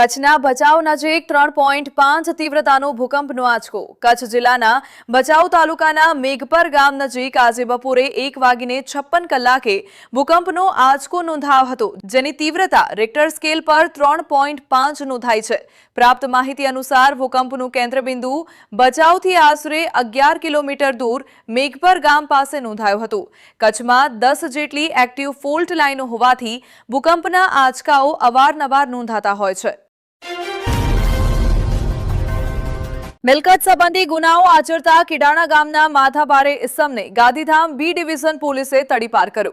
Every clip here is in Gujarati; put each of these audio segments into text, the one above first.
કચ્છના ભચાઉ નજીક ત્રણ પોઈન્ટ પાંચ તીવ્રતાનો ભૂકંપનો આંચકો. કચ્છ જિલ્લાના ભચાઉ તાલુકાના મેઘપર ગામ નજીક આજે બપોરે એક વાગીને છપ્પન કલાકે ભૂકંપનો આંચકો નોંધાયો હતો, જેની તીવ્રતા રેક્ટર સ્કેલ પર ત્રણ પોઈન્ટ પાંચ નોંધાઈ છે. પ્રાપ્ત માહિતી અનુસાર ભૂકંપનું કેન્દ્રબિંદુ ભચાઉથી આશરે અગિયાર કિલોમીટર દૂર મેઘપર ગામ પાસે નોંધાયું હતું. કચ્છમાં દસ જેટલી એક્ટિવ ફોલ્ટ લાઇનો હોવાથી ભૂકંપના આંચકાઓ અવારનવાર નોંધાતા હોય છે. મિલકત સંબંધી ગુનાઓ આચરતા કિડાણા ગામના માથાભારે ઇસમને ગાંધીધામ બી ડિવિઝન પોલીસે તડીપાર કર્યો.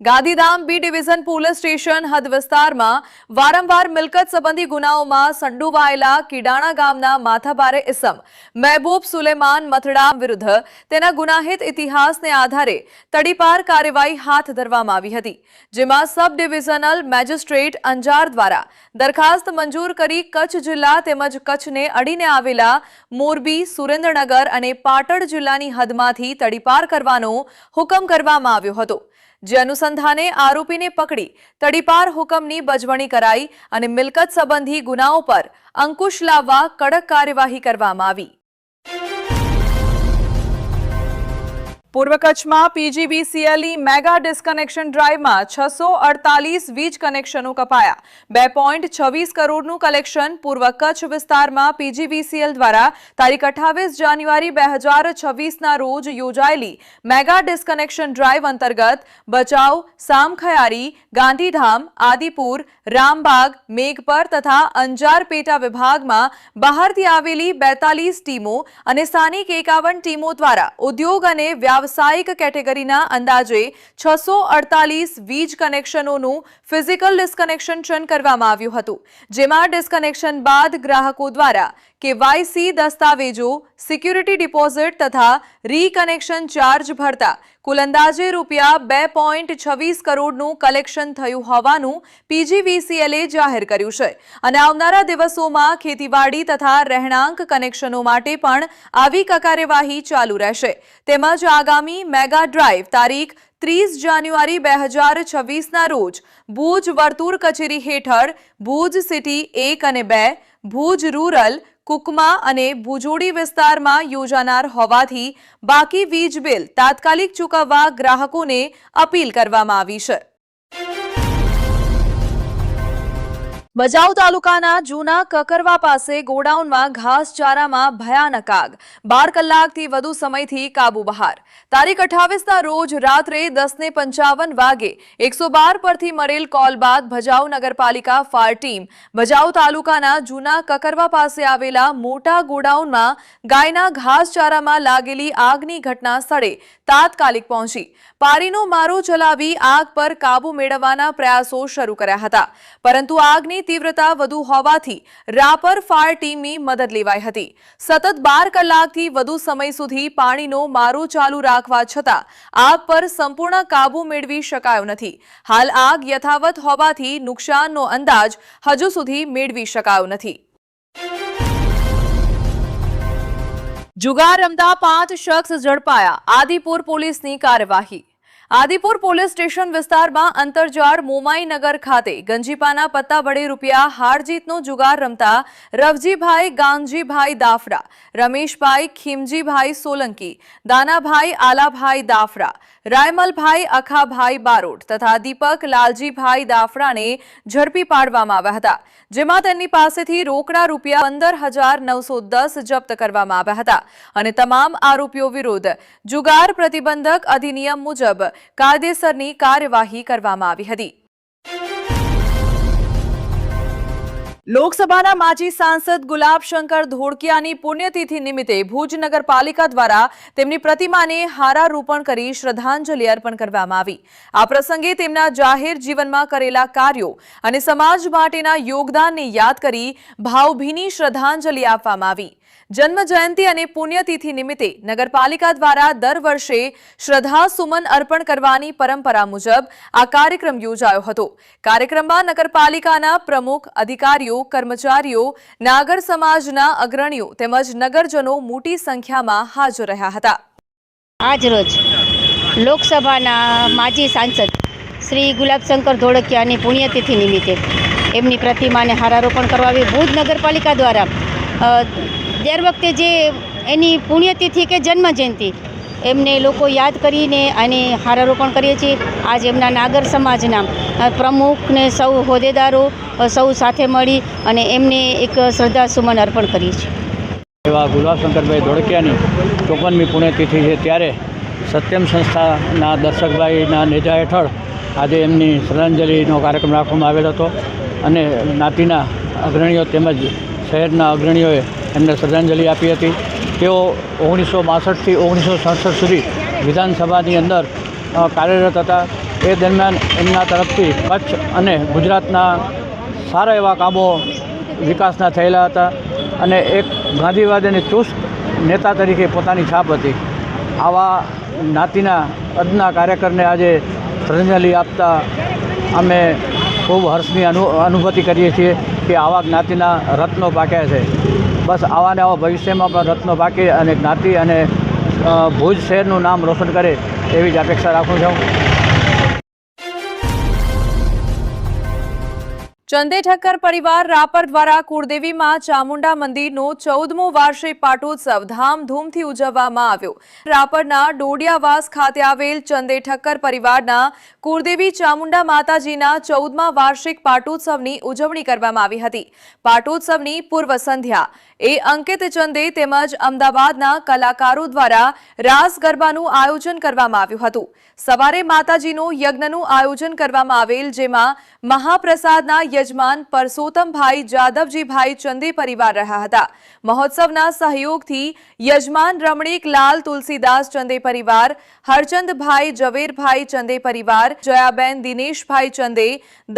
Gandhidham B division police station હદ વિસ્તારમાં વારંવાર મિલકત સંબંધી ગુનાઓમાં સંડોવાયેલા કિડાણા ગામના માથાભારે ઇસમ મહેબૂબ સુલેમાન મથડામ વિરુદ્ધ તેના ગુનાહિત ઇતિહાસને આધારે તડીપાર કાર્યવાહી હાથ ધરવામાં આવી હતી, જેમાં સબ ડિવિઝનલ મેજિસ્ટ્રેટ અંજાર દ્વારા દરખાસ્ત મંજૂર કરી કચ્છ જિલ્લા તેમજ કચ્છને અડીને આવેલા મોરબી, સુરેન્દ્રનગર અને પાટણ જિલ્લાની હદમાંથી તડીપાર કરવાનો હુકમ કરવામાં આવ્યો હતો. જે અનુસંધાને આરોપીને પકડી, તડીપાર હુકમની બજવણી કરાઈ અને મિલકત સંબંધી ગુનાઓ પર અંકુશ લાવવા કડક કાર્યવાહી કરવામાં આવી. પૂર્વ કચ્છમાં પીજીવીસીએલની મેગા ડિસ્કનેક્શન ડ્રાઈવમાં છસો વીજ કનેક્શનો કપાયા. બે પોઈન્ટ છવ્વીસ કરોડનું કલેક્શન પૂર્વ કચ્છ વિસ્તારમાં પીજીવીસીએલ દ્વારા તારીખ અઠાવીસ જાન્યુઆરી બે હજાર છવ્વીસના રોજ યોજાયેલી મેગા ડિસ્કનેક્શન ડ્રાઈવ અંતર્ગત બચાવ, સામખયારી, ગાંધીધામ, આદિપુર, રામબાગ, મેઘપર તથા અંજાર પેટા વિભાગમાં બહારથી આવેલી બેતાલીસ ટીમો અને સ્થાનિક એકાવન ટીમો દ્વારા ઉદ્યોગ અને વ્યાવસાયિક કેટેગરીના અંદાજે છસો અડતાલીસ વીજ કનેક્શનોનું ફિઝિકલ ડિસ્કનેક્શન કરવામાં આવ્યું હતું, જેમાં ડિસ્કનેક્શન બાદ ગ્રાહકો દ્વારા કેવાયસી દસ્તાવેજો, સિક્યુરિટી ડિપોઝિટ તથા રીકનેક્શન ચાર્જ ભરતા કુલ અંદાજે રૂપિયા બે પોઈન્ટ છવ્વીસ કરોડનું કલેક્શન થયું હોવાનું પીજીવીસીએલે જાહેર કર્યું છે. અને આવનારા દિવસોમાં ખેતીવાડી તથા રહેણાંક કનેક્શનો માટે પણ આવી કાર્યવાહી ચાલુ રહેશે. તેમજ આગામી મેગા ડ્રાઈવ તારીખ ત્રીસ જાન્યુઆરી બે હજાર છવ્વીસના રોજ ભુજ વર્તુળ કચેરી હેઠળ ભુજ સિટી એક અને બે, ભુજ રૂરલ કુકમા અને ભુજોડી વિસ્તારમાં યોજાનાર હોવાથી બાકી વીજ બિલ તાત્કાલિક ચૂકવવા ગ્રાહકોને અપીલ કરવામાં આવી છે. ભચાઉ તાલુકાના જૂના કકરવા પાસે ગોડાઉનમાં ઘાસચારામાં ભયાનક આગ. બાર કલાકથી વધુ સમયથી કાબુ બહાર. તારીખ અઠાવીસના રોજ રાત્રે દસને પંચાવન વાગે એકસો બાર પરથી મળેલ કોલ બાદ ભજાઉ નગરપાલિકા ફાયર ટીમ ભજાઉ તાલુકાના જૂના કકરવા પાસે આવેલા મોટા ગોડાઉનમાં ગાયના ઘાસચારામાં લાગેલી આગની ઘટના સ્થળે તાત્કાલિક પહોંચી. પારીનો મારો ચલાવી આગ પર કાબુ મેળવવાના પ્રયાસો શરૂ કર્યા હતા. પરંતુ આગની તીવ્રતા વધુ હોવાથી રાપર ફાયર ટીમની મદદ લેવાઈ હતી. સતત બાર કલાકથી વધુ સમય સુધી પાણીનો મારો ચાલુ રાખવા છતાં આગ પર સંપૂર્ણ કાબુ મેળવી શકાયો નથી. હાલ આગ યથાવત હોવાથી નુકસાનનો અંદાજ હજુ સુધી મેળવી શકાયો નથી. જુગાર રમતા પાંચ શખ્સ ઝડપાયા. આદિપુર પોલીસની કાર્યવાહી. આદિપુર પોલીસ સ્ટેશન વિસ્તારમાં અંતરજાળ મોમાઈનગર ખાતે ગંજીપાના પત્તા વડે રૂપિયા હારજીતનો જુગાર રમતા રવજીભાઈ ગાંગજીભાઈ દાફરા રમેશભાઈ ખીમજીભાઈ સોલંકી, દાનાભાઈ આલાભાઈ દાફરા રાયમલભાઈ અખાભાઈ બારોટ તથા દીપક લાલજીભાઈ દાફરાને ઝડપી પાડવામાં આવ્યા હતા, જેમાં તેમની પાસેથી રોકડા રૂપિયા પંદર હજાર નવસો દસ જપ્ત કરવામાં આવ્યા હતા અને તમામ આરોપીઓ વિરુદ્ધ જુગાર પ્રતિબંધક અધિનિયમ મુજબ કાયદેસરની કાર્યવાહી કરવામાં આવી હતી. લોકસભાના માજી સાંસદ ગુલાબશંકર ધોળકિયાની પુણ્યતિથિ નિમિત્તે ભુજ નગરપાલિકા દ્વારા તેમની પ્રતિમાને હારારોપણ કરી શ્રદ્ધાંજલિ અર્પણ કરવામાં આવી. આ પ્રસંગે તેમના જાહેર જીવનમાં કરેલા કાર્યો અને સમાજ માટેના યોગદાનને યાદ કરી ભાવભીની શ્રદ્ધાંજલિ આપવામાં આવી. જન્મ જયંતિ અને પુણ્યતિથિ નિમિત્તે નગરપાલિકા દ્વારા દર વર્ષે શ્રદ્ધા સુમન અર્પણ કરવાની પરંપરા મુજબ આ કાર્યક્રમ યોજાયો હતો. કાર્યક્રમમાં નગરપાલિકાના પ્રમુખ, અધિકારીઓ, કર્મચારીઓ, નાગર સમાજના અગ્રણીઓ તેમજ નગરજનો મોટી સંખ્યામાં હાજર રહ્યા હતા. આજરોજ લોકસભાના માજી સાંસદ શ્રી ગુલાબશંકર ધોળકિયાની પુણ્યતિથિ નિમિત્તે એમની પ્રતિમાને હારારોપણ કરવા આવી ભુજ નગરપાલિકા દ્વારા દર વખતે જે એની પુણ્યતિથિ કે જન્મજયંતિ, એમને લોકો યાદ કરીને અને હારારોપણ કરીએ છીએ. આજ એમના નાગર સમાજના પ્રમુખને સૌ હોદ્દેદારો સૌ સાથે મળી અને એમને એક શ્રદ્ધાસુમન અર્પણ કરીએ છીએ. એવા ગુલાબશંકરભાઈ ધોળકિયાની ચોપનમી પુણ્યતિથિ છે ત્યારે સત્યમ સંસ્થાના દર્શકભાઈના નેજા હેઠળ આજે એમની શ્રદ્ધાંજલિનો કાર્યક્રમ રાખવામાં આવેલો હતો અને જ્ઞાતિના અગ્રણીઓ તેમજ શહેરના અગ્રણીઓએ એમને શ્રદ્ધાંજલિ આપી હતી. તેઓ ઓગણીસો બાસઠથી ઓગણીસો સડસઠ સુધી વિધાનસભાની અંદર કાર્યરત હતા. એ દરમિયાન એમના તરફથી કચ્છ અને ગુજરાતના સારા એવા કામો વિકાસના થયેલા હતા અને એક ગાંધીવાદીની ચુસ્ત નેતા તરીકે પોતાની છાપ હતી. આવા જ્ઞાતિના અદના કાર્યકરને આજે શ્રદ્ધાંજલિ આપતા અમે ખૂબ હર્ષની અનુ, અનુભૂતિ કરીએ છીએ કે આવા જ્ઞાતિના રત્નો પાક્યા છે. બસ આવા ને આવા ભવિષ્યમાં પણ રત્નો બાકી અને જ્ઞાતિ અને ભુજ શહેરનું નામ રોશન કરે એવી જ અપેક્ષા રાખું છું. ચંદે ઠક્કર પરિવાર રાપર દ્વારા કુળદેવીમાં ચામુંડા મંદિરનો ચૌદમો વાર્ષિક પાટોત્સવ ધામધૂમથી ઉજવવામાં આવ્યો. રાપરના ડોડિયાવાસ ખાતે આવેલ ચંદે ઠક્કર પરિવારના કુળદેવી ચામુંડા માતાજીના ચૌદમા વાર્ષિક પાટોત્સવની ઉજવણી કરવામાં આવી હતી. પાટોત્સવની પૂર્વ સંધ્યા. એ અંકિત ચંદે તેમજ અમદાવાદના કલાકારો દ્વારા રાસ ગરબાનું આયોજન કરવામાં આવ્યું હતું. સવારે માતાજીનું યજ્ઞનું આયોજન કરવામાં આવેલ જેમાં મહાપ્રસાદના યજમાન પરસોત્તમભાઈ જાદવજીભાઈ ચંદે પરિવાર રહ્યા હતા. મહોત્સવના સહયોગથી યજમાન રમણીક લાલ તુલસીદાસ ચંદે પરિવાર, હરચંદભાઈ ઝવેરભાઈ ચંદે પરિવાર, જયાબેન દિનેશભાઈ ચંદે,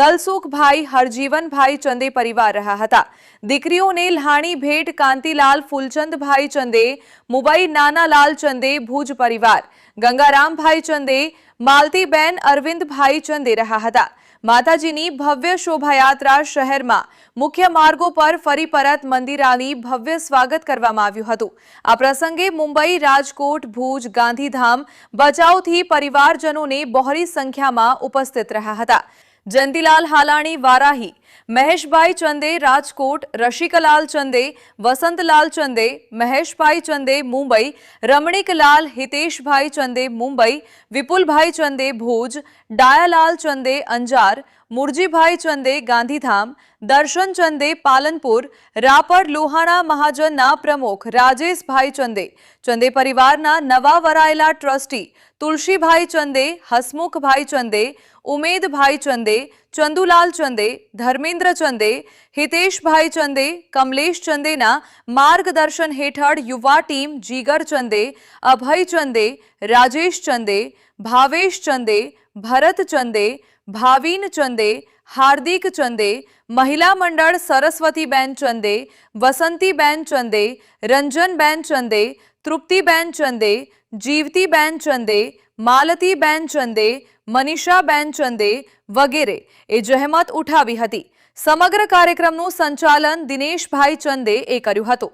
દલસુખભાઈ હરજીવનભાઈ ચંદે પરિવાર રહ્યા હતા. દીકરીઓને લહાણી ભેટ કાંતિલાલ ફૂલચંદભાઈ ચંદે, મુંબઈ નાનાલાલ ચંદે ભુજ પરિવાર, ગંગારામભાઈ ચંદે, માલતીબેન અરવિંદભાઈ ચંદે રહ્યા હતા. માતાજીની ભવ્ય શોભાયાત્રા શહેરમાં મુખ્ય માર્ગો પર ફરી પરત મંદિરાની ભવ્ય સ્વાગત કરવામાં આવ્યું હતું. આ પ્રસંગે મુંબઈ, રાજકોટ, ભુજ, ગાંધીધામ બચાવથી પરિવારજનોને બહોળી સંખ્યામાં ઉપસ્થિત રહ્યા હતા. જયંતિલાલ હાલાણી, વારાહી, મહેશભાઈ ચંદે, રાજકોટ, રશિકલાલ ચંદે, વસંતલાલ ચંદે, મહેશભાઈ ચંદે, મુંબઈ, રમણીકલાલ, હિતેશભાઈ ચંદે, મુંબઈ, વિપુલભાઈ ચંદે, ભુજ, ડાયાલાલ ચંદે, અંજાર, મુરજીભાઈ ચંદે, ગાંધીધામ, દર્શન ચંદે, પાલનપુર, રાપર લોહાણા મહાજનના પ્રમુખ, રાજેશભાઈ ચંદે ચંદે પરિવારના નવા વરાયેલા ટ્રસ્ટી, તુલસીભાઈ ચંદે, હસમુખભાઈ ચંદે ઉમેદભાઈ ચંદે ચંદુલાલ ચંદે ધર્મેન્દ્ર ચંદે હિતેશભાઈ ચંદે કમલેશ ચંદેના માર્ગદર્શન હેઠળ યુવા ટીમ જીગર ચંદે અભય ચંદે રાજેશ ચંદે ભાવેશ ચંદે ભરત ચંદે ભાવિન ચંદે હાર્દિક ચંદે મહિલા મંડળ સરસ્વતીબેન ચંદે વસંતીબેન ચંદે રંજનબેન ચંદે તૃપ્તિબેન ચંદે જીવતીબેન ચંદે માલતીબેન ચંદે મનીષાબેન ચંદે વગેરે એ જહેમત ઉઠાવી હતી. સમગ્ર કાર્યક્રમનું સંચાલન દિનેશભાઈ ચંદે એ કર્યું હતું.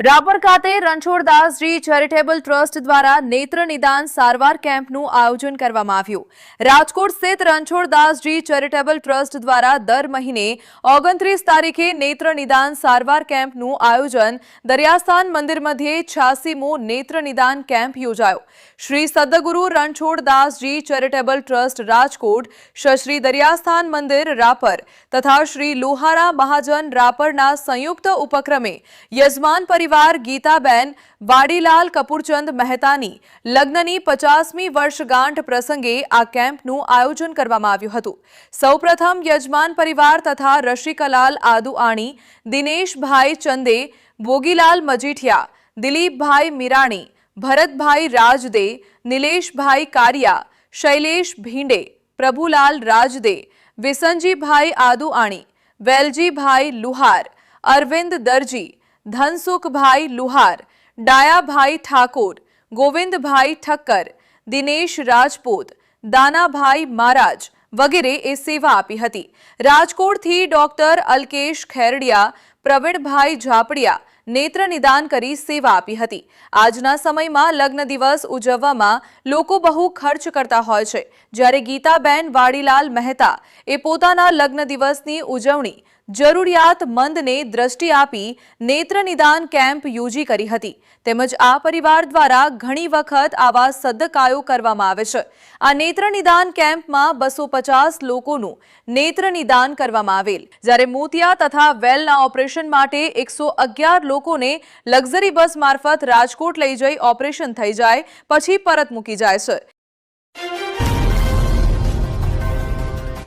રાપર ખાતે રણછોડદાસજી ચેરિટેબલ ટ્રસ્ટ દ્વારા નેત્ર નિદાન સારવાર કેમ્પનું આયોજન કરવામાં આવ્યું. રાજકોટ સ્થિત રણછોડદાસજી ચેરિટેબલ ટ્રસ્ટ દ્વારા દર મહિને ઓગણત્રીસ તારીખે નેત્ર નિદાન સારવાર કેમ્પનું આયોજન દરિયાસ્થાન મંદિર મધ્યે છ્યાસીમો નેત્ર નિદાન કેમ્પ યોજાયો. શ્રી સદગુરુ રણછોડદાસજી ચેરિટેબલ ટ્રસ્ટ રાજકોટ શ્રી દરિયાસ્થાન મંદિર રાપર તથા શ્રી લોહારા મહાજન રાપરના સંયુક્ત ઉપક્રમે યજમાન પરિવાર ગીતાબેન, વાડીલાલ કપૂરચંદ મહેતાની લગ્નની પચાસમી વર્ષગાંઠ પ્રસંગે આ કેમ્પનું આયોજન કરવામાં આવ્યું હતું. સૌપ્રથમ યજમાન પરિવાર તથા રશિકલાલ આદુઆણી, દિનેશભાઈ ચંદે, ભોગીલાલ મજીઠિયા, દિલીપભાઈ મીરાણી, ભરતભાઈ રાજદે, નિલેશભાઈ કારિયા, શૈલેષ ભીંડે, પ્રભુલાલ રાજદે, વિસનજીભાઈ આદુઆણી, વેલજીભાઈ લુહાર, અરવિંદ દરજી ધનસુખભાઈ લુહાર, ડાયાભાઈ ઠાકોર, ગોવિંદભાઈ ઠક્કર, દિનેશ રાજપૂત, દાનાભાઈ મહારાજ વગેરે એ સેવા આપી હતી. રાજકોટથી ડોક્ટર અલ્કેશ ખેરડિયા, પ્રવીણભાઈ ઝાપડિયા નેત્ર નિદાન કરી સેવા આપી હતી. આજના સમયમાં લગ્ન દિવસ ઉજવવામાં લોકો બહુ ખર્ચ કરતા હોય છે. જ્યારે ગીતાબેન વાડીલાલ મહેતા એ પોતાના લગ્ન દિવસની ઉજવણી જરૂરિયાતમંદને દ્રષ્ટિ આપી નેત્ર નિદાન કેમ્પ યોજી કરી હતી. તેમજ આ પરિવાર દ્વારા ઘણી વખત આવા સદકાયો કરવામાં આવે છે. આ નેત્ર નિદાન કેમ્પમાં બસો પચાસ લોકોનું નેત્ર નિદાન કરવામાં આવેલ. જ્યારે મોતિયા તથા વેલના ઓપરેશન માટે એકસો અગિયાર લોકોને લક્ઝરી બસ મારફત રાજકોટ લઈ જઈ ઓપરેશન થઈ જાય, પછી પરત મૂકી જાય છે.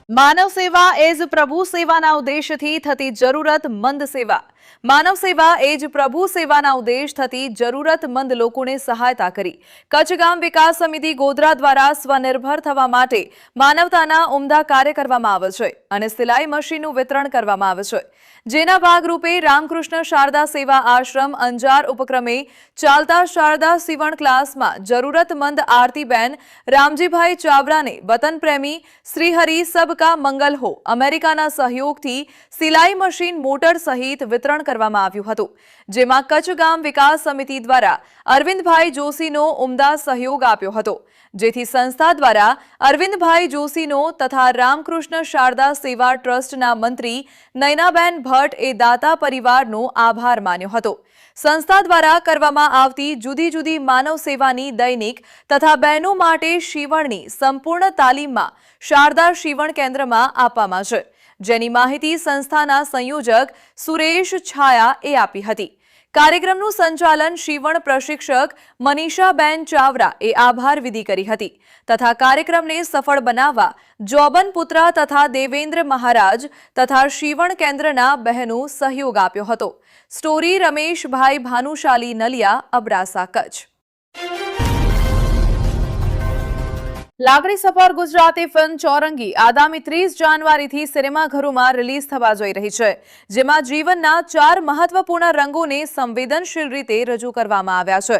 માનવ સેવા એ જ પ્રભુ સેવાના ઉદ્દેશથી થતી જરૂરત મંદ સેવા. માનવ સેવા એ જ પ્રભુ સેવાના ઉદ્દેશ થતી જરૂરતમંદ લોકોને સહાયતા કરી. કચ્છ ગામ વિકાસ સમિતિ ગોધરા દ્વારા સ્વનિર્ભર થવા માટે માનવતાના ઉમદા કાર્ય કરવામાં આવે છે અને સિલાઈ મશીનનું વિતરણ કરવામાં આવે છે. જેના ભાગરૂપે રામકૃષ્ણ શારદા સેવા આશ્રમ અંજાર ઉપક્રમે ચાલતા શારદા સીવણ ક્લાસમાં જરૂરતમંદ આરતીબેન રામજીભાઈ ચાવડાને વતન પ્રેમી શ્રીહરિ સબકા મંગલ હો અમેરિકાના સહયોગથી સિલાઈ મશીન મોટર સહિત વિતરણ કરવામાં આવ્યું હતું, જેમાં કચ્છ ગામ વિકાસ સમિતિ દ્વારા અરવિંદભાઈ જોશીનો ઉમદા સહયોગ આપ્યો હતો. જેથી સંસ્થા દ્વારા અરવિંદભાઈ જોશીનો તથા રામકૃષ્ણ શારદા સેવા ટ્રસ્ટના મંત્રી નયનાબેન ભટ્ટ એ દાતા પરિવારનો આભાર માન્યો હતો. સંસ્થા દ્વારા કરવામાં આવતી જુદી જુદી માનવ સેવાની દૈનિક તથા બહેનો માટે શિવણની સંપૂર્ણ તાલીમમાં શારદા શિવણ કેન્દ્રમાં આપવામાં છે. જેની માહિતી સંસ્થાના સંયોજક સુરેશ છાયા એ આપી હતી. કાર્યક્રમનું સંચાલન શિવણ પ્રશિક્ષક મનીષાબેન ચાવરા એ આભાર વિધિ કરી હતી તથા કાર્યક્રમને સફળ બનાવવા જોબન પુત્રા તથા દેવેન્દ્ર મહારાજ તથા શિવણ કેન્દ્રના બહેનો સહયોગ આપ્યો હતો. સ્ટોરી રમેશભાઈ ભાનુશાલી નલિયા અબડાસા કચ્છ લાકડી સફર ગુજરાતી ફિલ્મ ચોરંગી આગામી ત્રીસ જાન્યુઆરીથી સિનેમાઘરોમાં રિલીઝ થવા જઈ રહી છે, જેમાં જીવનના ચાર મહત્વપૂર્ણ રંગોને સંવેદનશીલ રીતે રજૂ કરવામાં આવ્યા છે.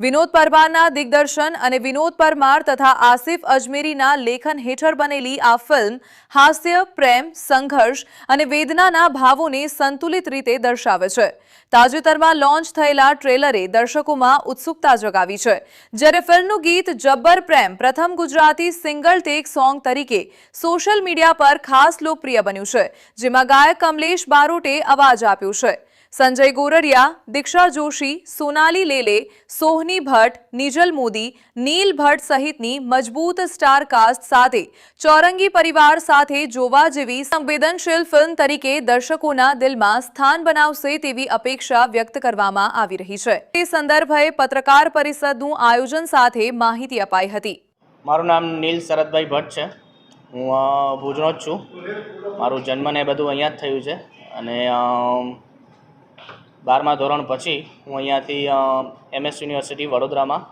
વિનોદ પરમારના દિગ્દર્શન અને વિનોદ પરમાર તથા આસિફ અજમેરીના લેખન હેઠળ બનેલી આ ફિલ્મ હાસ્ય, પ્રેમ, સંઘર્ષ અને વેદનાના ભાવોને સંતુલિત રીતે દર્શાવે છે. તાજેતરમાં લોન્ચ થયેલા ટ્રેલરે દર્શકોમાં ઉત્સુકતા જગાવી છે. જ્યારે ફિલ્મનું ગીત જબ્બર પ્રેમ પ્રથમ ગુજરાતી સિંગલ ટેક સોંગ તરીકે સોશિયલ મીડિયા પર ખાસ લોકપ્રિય બન્યું છે, જેમાં ગાયક કમલેશ બારોટે અવાજ આપ્યો છે. સંજય ગોરડિયા, દીક્ષા જોશી, સોનાલી લેલે, સોહની ભટ્ટ, નિજલ મોદી, નીલ ભટ્ટ સહિતની મજબૂત સ્ટાર કાસ્ટ સાથે ચોરંગી પરિવાર સાથે જોવા જેવી સંવેદનશીલ ફિલ્મ તરીકે દર્શકોના દિલમાં સ્થાન બનાવશે તેવી અપેક્ષા વ્યક્ત કરવામાં આવી રહી છે. તે સંદર્ભે પત્રકાર પરિષદનું આયોજન સાથે માહિતી અપાઈ હતી. મારું નામ નીલ શરદભાઈ ભટ્ટ છે. હું ભુજનો જ છું. મારું જન્મ ને બધું અહીંયા જ થયું છે. અને બારમા ધોરણ પછી હું અહીંયાથી એમએસ યુનિવર્સિટી વડોદરામાં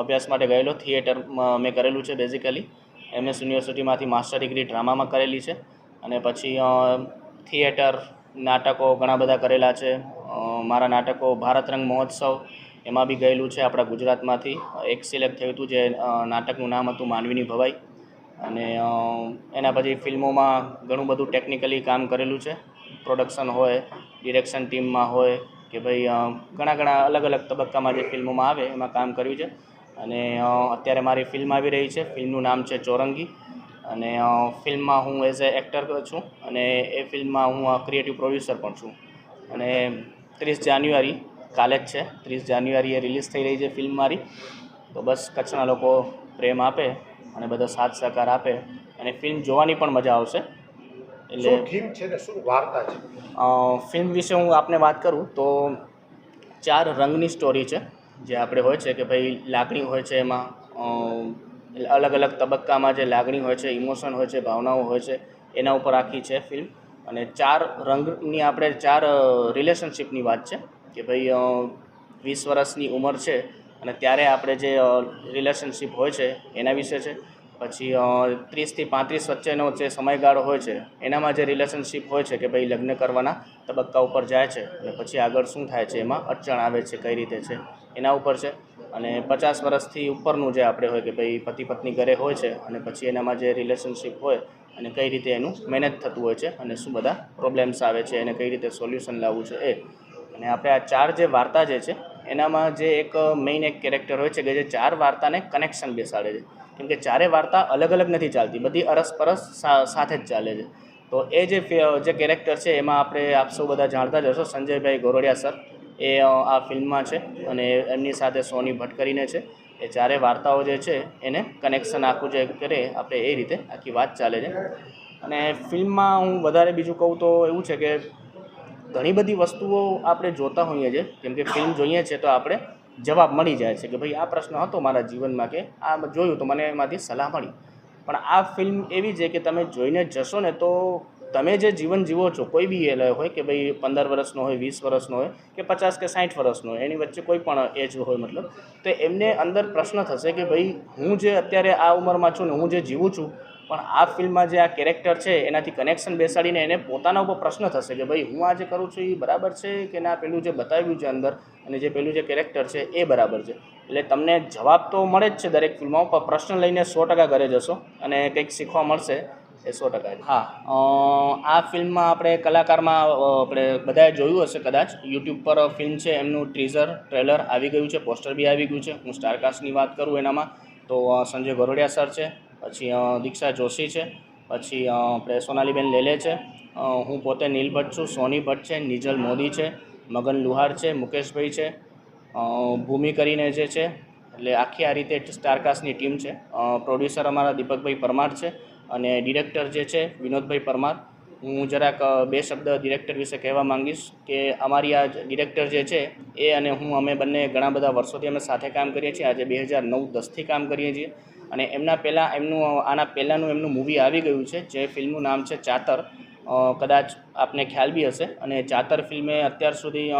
અભ્યાસ માટે ગયેલો. થિયેટર મેં કરેલું છે બેઝિકલી એમએસ યુનિવર્સિટીમાંથી માસ્ટર ડિગ્રી ડ્રામામાં કરેલી છે. અને પછી થિયેટર નાટકો ઘણા બધા કરેલા છે. મારા નાટકો ભારત રંગ મહોત્સવ એમાં બી ગયેલું છે આપણા ગુજરાતમાંથી. એક સિલેક્ટ થયું હતું જે નાટકનું નામ હતું માનવીની ભવાઈ. અને એના પછી ફિલ્મોમાં ઘણું બધું ટેકનિકલી કામ કરેલું છે. પ્રોડક્શન હોય, ડિરેક્શન ટીમમાં હોય, કે ભાઈ ઘણા ઘણા અલગ અલગ તબક્કામાં જે ફિલ્મોમાં આવે એમાં કામ કર્યું છે. અને અત્યારે મારી ફિલ્મ આવી રહી છે. ફિલ્મનું નામ છે ચોરંગી. અને ફિલ્મમાં હું એઝ એ એક્ટર છું અને એ ફિલ્મમાં હું ક્રિએટિવ પ્રોડ્યુસર પણ છું. અને ત્રીસ જાન્યુઆરી કાલે જ છે ત્રીસ જાન્યુઆરીએ રિલીઝ થઈ રહી છે ફિલ્મ મારી. તો બસ કચ્છના લોકો પ્રેમ આપે અને બધો સાથ સહકાર આપે અને ફિલ્મ જોવાની પણ મજા આવશે. એટલે થીમ છે ને શું વાર્તા છે? ફિલ્મ વિશે હું આપને વાત કરું તો ચાર રંગની સ્ટોરી છે જે આપણે હોય છે કે ભાઈ લાગણી હોય છે એમાં અલગ અલગ તબક્કામાં જે લાગણી હોય છે ઇમોશન હોય છે ભાવનાઓ હોય છે એના ઉપર આખી છે ફિલ્મ. અને ચાર રંગની આપણે ચાર રિલેશનશિપની વાત છે. કે ભાઈ વીસ વર્ષની ઉંમર છે અને ત્યારે આપણે જે રિલેશનશિપ હોય છે એના વિશે છે. પછી ત્રીસથી પાંત્રીસ વચ્ચેનો જે સમયગાળો હોય છે એનામાં જે રિલેશનશિપ હોય છે કે ભાઈ, લગ્ન કરવાના તબક્કા ઉપર જાય છે અને પછી આગળ શું થાય છે એમાં અડચણ આવે છે, કઈ રીતે છે એના ઉપર છે. અને પચાસ વર્ષથી ઉપરનું જે આપણે હોય કે ભાઈ, પતિ પત્ની ઘરે હોય છે અને પછી એનામાં જે રિલેશનશિપ હોય અને કઈ રીતે એનું મેનેજ થતું હોય છે અને શું બધા પ્રોબ્લેમ્સ આવે છે એને કઈ રીતે સોલ્યુશન લાવવું છે એ અને આપણે આ ચાર જે વાર્તા જે છે, એનામાં જે એક મેઇન એક કેરેક્ટર હોય છે કે જે ચાર વાર્તાને કનેક્શન બેસાડે છે. કેમ કે ચારે વાર્તા અલગ અલગ નથી ચાલતી, બધી અરસપરસ સાથે જ ચાલે છે. તો એ જે જે કેરેક્ટર છે, એમાં આપણે આપ સૌ બધા જાણતા જ હશો. સંજયભાઈ ગોરડિયા સર, એ આ ફિલ્મમાં છે અને એમની સાથે સોની ભટ્ટ છે. એ ચારે વાર્તાઓ જે છે, એને કનેક્શન આખું જે કરે, આપણે એ રીતે આખી વાત ચાલે છે. અને ફિલ્મમાં હું વધારે બીજું કહું તો એવું છે કે ઘણી બધી વસ્તુઓ આપણે જોતા હોઈએ છીએ. જેમ કે ફિલ્મ જોઈએ છીએ તો આપણે જવાબ મળી જાય છે કે ભાઈ આ પ્રશ્ન હતો મારા જીવનમાં કે આ જોયું તો મને એમાંથી સલાહ મળી. પણ આ ફિલ્મ એવી છે કે તમે જોઈને જશો ને તો તમે જે જીવન જીવો છો, કોઈ બી એ હોય કે ભાઈ પંદર વર્ષનો હોય, વીસ વર્ષનો હોય કે પચાસ કે સાઠ વર્ષનો હોય, એની વચ્ચે કોઈ પણ એજ હોય મતલબ, તો એમને અંદર પ્રશ્ન થશે કે ભાઈ હું જે અત્યારે આ ઉંમરમાં છું ને હું જે જીવું છું પણ આ ફિલ્મમાં જે આ કેરેક્ટર છે, એનાથી કનેક્શન બેસાડીને એને પોતાના ઉપર પ્રશ્ન થશે કે ભાઈ, હું આ જે કરું છું એ બરાબર છે કે ના? પેલું જે બતાવ્યું છે અંદર અને જે પેલું જે કેરેક્ટર છે એ બરાબર છે. એટલે તમને જવાબ તો મળે જ છે દરેક ફિલ્મમાં, પણ પ્રશ્ન લઈને સો ટકા ઘરે જશો અને કંઈક શીખવા મળશે એ સો ટકા હા. આ ફિલ્મમાં આપણે કલાકારમાં આપણે બધાએ જોયું હશે કદાચ. યુટ્યુબ પર ફિલ્મ છે, એમનું ટ્રીઝર ટ્રેલર આવી ગયું છે, પોસ્ટર બી આવી ગયું છે. હું સ્ટારકાસ્ટની વાત કરું એનામાં. તો સંજય ગરોડિયા સર છે પછી દીક્ષા જોશી છે. પછી આપણે સોનાલીબેન લેલે છે. હું પોતે નીલ ભટ્ટ છું, સોની ભટ્ટ છે, નિજલ મોદી છે, મગન લુહાર છે, મુકેશભાઈ છે. ભૂમિ કરીને જે છે, એટલે આખી આ રીતે સ્ટારકાસ્ટની ટીમ છે. પ્રોડ્યુસર અમારા દીપકભાઈ પરમાર છે અને ડિરેક્ટર જે છે, વિનોદભાઈ પરમાર. હું જરાક બે શબ્દ ડિરેક્ટર વિશે કહેવા માંગીશ કે અમારી આ ડિરેક્ટર જે છે, એ અને હું અમે બંને ઘણા બધા વર્ષોથી અમે સાથે કામ કરીએ છીએ. આજે બે હજાર નવ દસથી કામ કરીએ છીએ. અને એમના પહેલાં એમનું, આના પહેલાંનું એમનું મૂવી આવી ગયું છે, જે ફિલ્મનું નામ છે ચાતર. કદાચ આપને ખ્યાલ બી હશે. અને ચાતર ફિલ્મે અત્યાર સુધી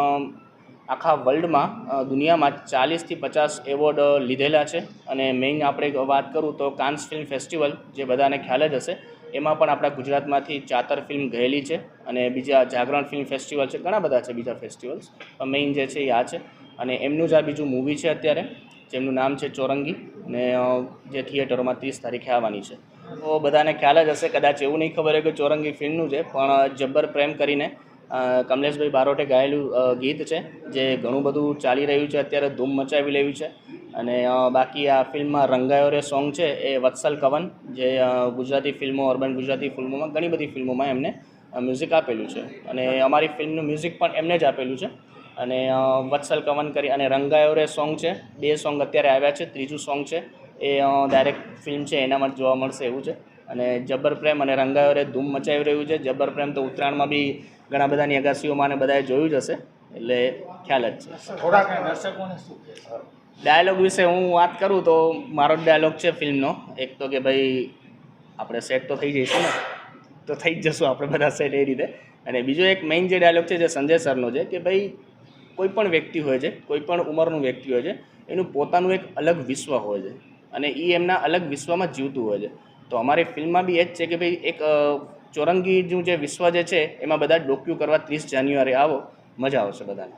આખા વર્લ્ડમાં દુનિયામાં ચાલીસથી પચાસ એવોર્ડ લીધેલા છે. અને મેઇન આપણે વાત કરું તો કાન્સ ફિલ્મ ફેસ્ટિવલ જે બધાને ખ્યાલ જ હશે, એમાં પણ આપણા ગુજરાતમાંથી ચાતર ફિલ્મ ગયેલી છે. અને બીજા જાગરણ ફિલ્મ ફેસ્ટિવલ છે, ઘણા બધા છે બીજા ફેસ્ટિવલ્સ મેઇન જે છે એ આ છે. અને એમનું જ આ બીજું મૂવી છે અત્યારે. જેમનું નામ છે ચોરંગી ને જે થિયેટરોમાં ત્રીસ તારીખે આવવાની છે. તો બધાને ખ્યાલ જ હશે, કદાચ એવું નહીં ખબર હોય કે ચોરંગી ફિલ્મનું છે, પણ જબ્બર પ્રેમ કરીને કમલેશભાઈ બારોટે ગાયેલું ગીત છે, જે ઘણું બધું ચાલી રહ્યું છે, અત્યારે ધૂમ મચાવી રહ્યું છે. અને બાકી આ ફિલ્મમાં રંગાયો રે સોંગ છે, એ વત્સલ કવન, જે ગુજરાતી ફિલ્મો, અર્બન ગુજરાતી ફિલ્મોમાં, ઘણી બધી ફિલ્મોમાં એમને મ્યુઝિક આપેલું છે. અને અમારી ફિલ્મનું મ્યુઝિક પણ એમને જ આપેલું છે. અને વત્સલ કવન કરી અને રંગાયો રે સોંગ છે. બે સોંગ અત્યારે આવ્યા છે. ત્રીજું સોંગ છે. એ ડાયરેક્ટ ફિલ્મ છે. એનામાં જોવા મળશે એવું છે. અને જબ્બર પ્રેમ અને રંગાયો રે ધૂમ મચાવી રહ્યું છે. જબ્બર પ્રેમ તો ઉત્તરાયણમાં બી ઘણા બધાની અગાસીઓમાં અને બધાએ જોયું જ હશે. એટલે ખ્યાલ જ છે. થોડાક ડાયલોગ વિશે હું વાત કરું તો મારો જ ડાયલોગ છે ફિલ્મનો. એક તો કે ભાઈ આપણે સેટ તો થઈ જઈશું ને. તો થઈ જ જશું આપણે બધા સેટ એ રીતે. અને બીજો એક મેઇન જે ડાયલોગ છે જે સંજય સરનો છે કે ભાઈ કોઈ પણ વ્યક્તિ હોય છે, કોઈ પણ ઉંમરનું વ્યક્તિ હોય છે, એનું પોતાનું એક અલગ વિશ્વ હોય છે અને એ એમના અલગ વિશ્વમાં જીવતું હોય છે. તો અમારી ફિલ્મમાં બી એ જ છે કે ભાઈ એક ચોરંગીનું જે વિશ્વ જે છે, એમાં બધા ડોક્યુ કરવા ત્રીસ જાન્યુઆરી આવો. મજા આવશે બધાને.